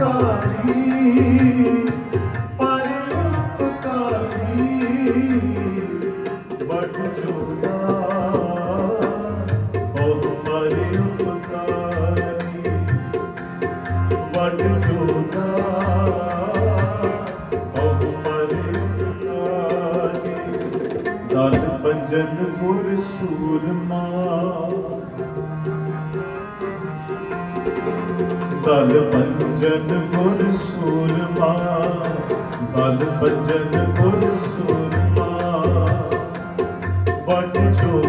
ਉਪਕਾਰੀ ਪਰ ਉਪਕਾਰੀ ਵੱਡ ਜੋਗਾ ਉਹ ਪਰ ਉਪਕਾਰੀ ਵੱਡ ਜੋਗਾ ਉਹ ਪਰ ਦਲ ਪੰਜਨ ਗੁਰ ਸੂਰਮਾ ਦਲ ਪੰਜਨ ਗੁਰ ਸੂਰਮਾ ਦਲ ਪੰਜਨ ਗੁਰ ਸੂਰਮਾ ਵਟ ਜੋ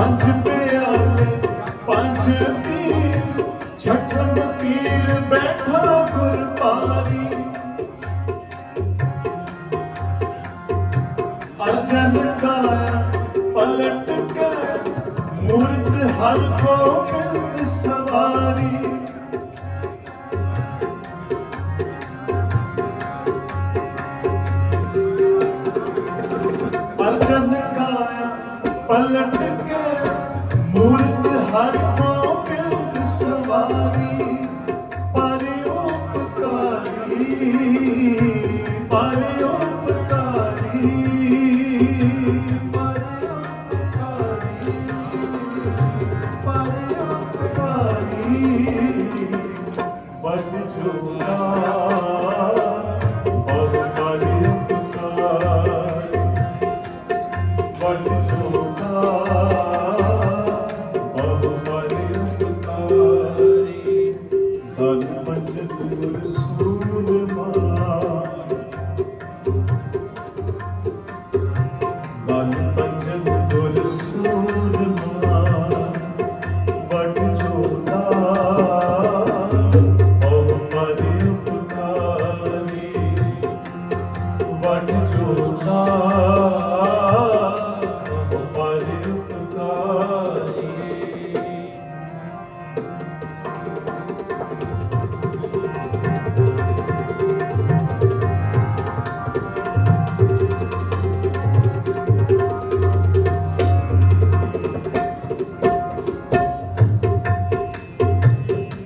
ਪੰਜ ਪਿਆਲੇ ਪੰਜ ਪੀਰ, ਛਠਮ ਪੀਰ ਬੈਠਾ ਗੁਰ ਅਰਜਨ ਕਾਇਆ ਪਲਟ ਕੇ, ਮੂਰਤ ਹਰ ਗੋਬਿੰਦ ਸਵਾਰੀ।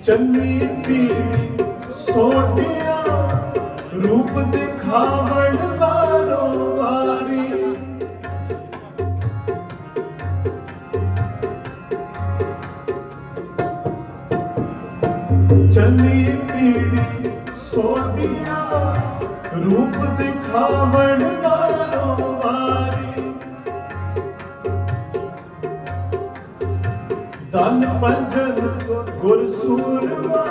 ਚੰਨੀ ਪੀੜੀ ਸੋਟਿਆ ਰੂਪ ਦਿਖਾਵਣ ਵਾਰੋ ਵਾਰੀ ਚੰਨੀ ਪੀੜੀ ਸੋਟਿਆ ਰੂਪ ਦਿਖਾਵਣ ਵਾਰੋ ਦਨ ਪੰਜਨ ਗੁਰ ਸੂਰਮਾ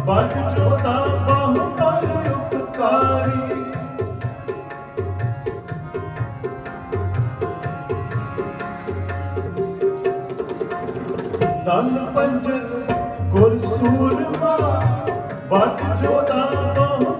ਵੱਡ ਜੋਦਾ ਬਹੁ ਪਰ ਉਪਕਾਰੀ। ਦਨ ਪੰਜਨ ਗੁਰ ਸੂਰਮਾ ਵੱਡ ਜੋਦਾ ਬਹੁ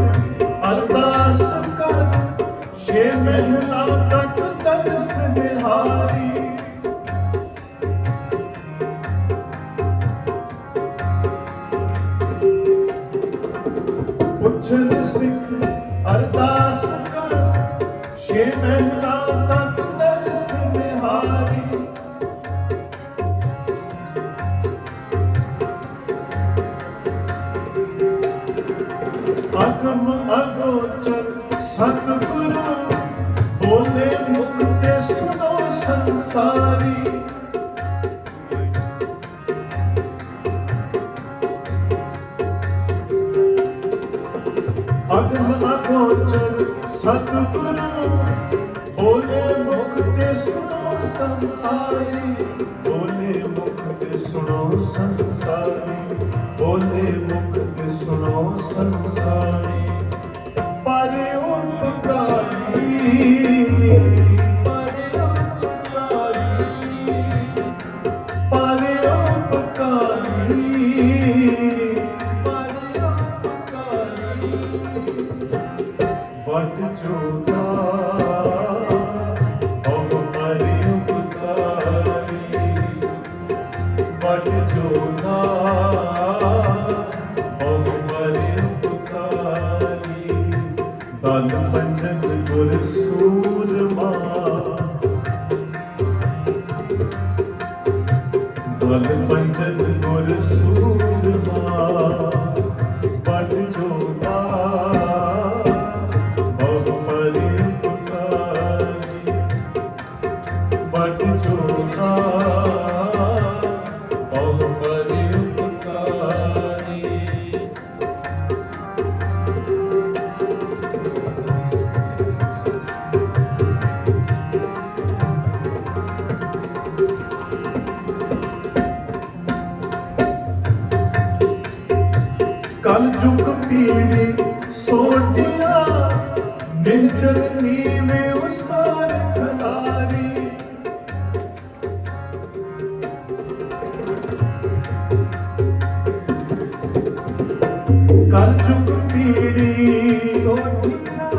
ਨਿਹਾਰੀ ਉਛਲ ਸਿੱਖ ਅਰਦਾਸ ਕਰ। ਛੇ ਮਹੀਨਾ ਤੱਕ ਤਰਸ ਨਿਹਾਰੀ ਅਗਮ ਅਗੋਚਰ ਸਤਿਗੁਰੂ ਸੁਣੋ ਸੰਸਾਰੀ, ਬੋਲੇ ਮੁਖ ਤੇ ਸੁਣੋ ਸੰਸਾਰੀ, ਬੋਲੇ ਮੁਖ ਤੇ ਸੁਣੋ ਸੰਸਾਰੀ। ਪਰ ਉਪਕਾਰੀ ਪਰ ਉਪਕਾਰੀ ਪਰ ਉਪਕਾਰੀ। ਸੋਟਿਆ ਨਿਰਜਲ ਨੀਵੇਂ ਉਸਾਰ ਖਲਾਰੀ ਕਲ ਜੁਗ ਪੀੜੀ ਸੋਟਿਆ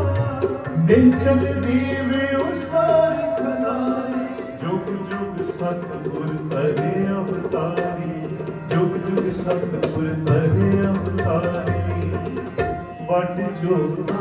ਨਿਰਜਲ ਨੀਵੇਂ ਉਸਾਰ ਖਲਾਰੀ ਜੁਗ ਜੁਗ ਸਤਿਗੁਰ ਤਰੇ ਅਵਤਾਰੀ ਜੁਗ ਜੁਗ ਸਤਿਗੁਰ பட்டு சொன்னா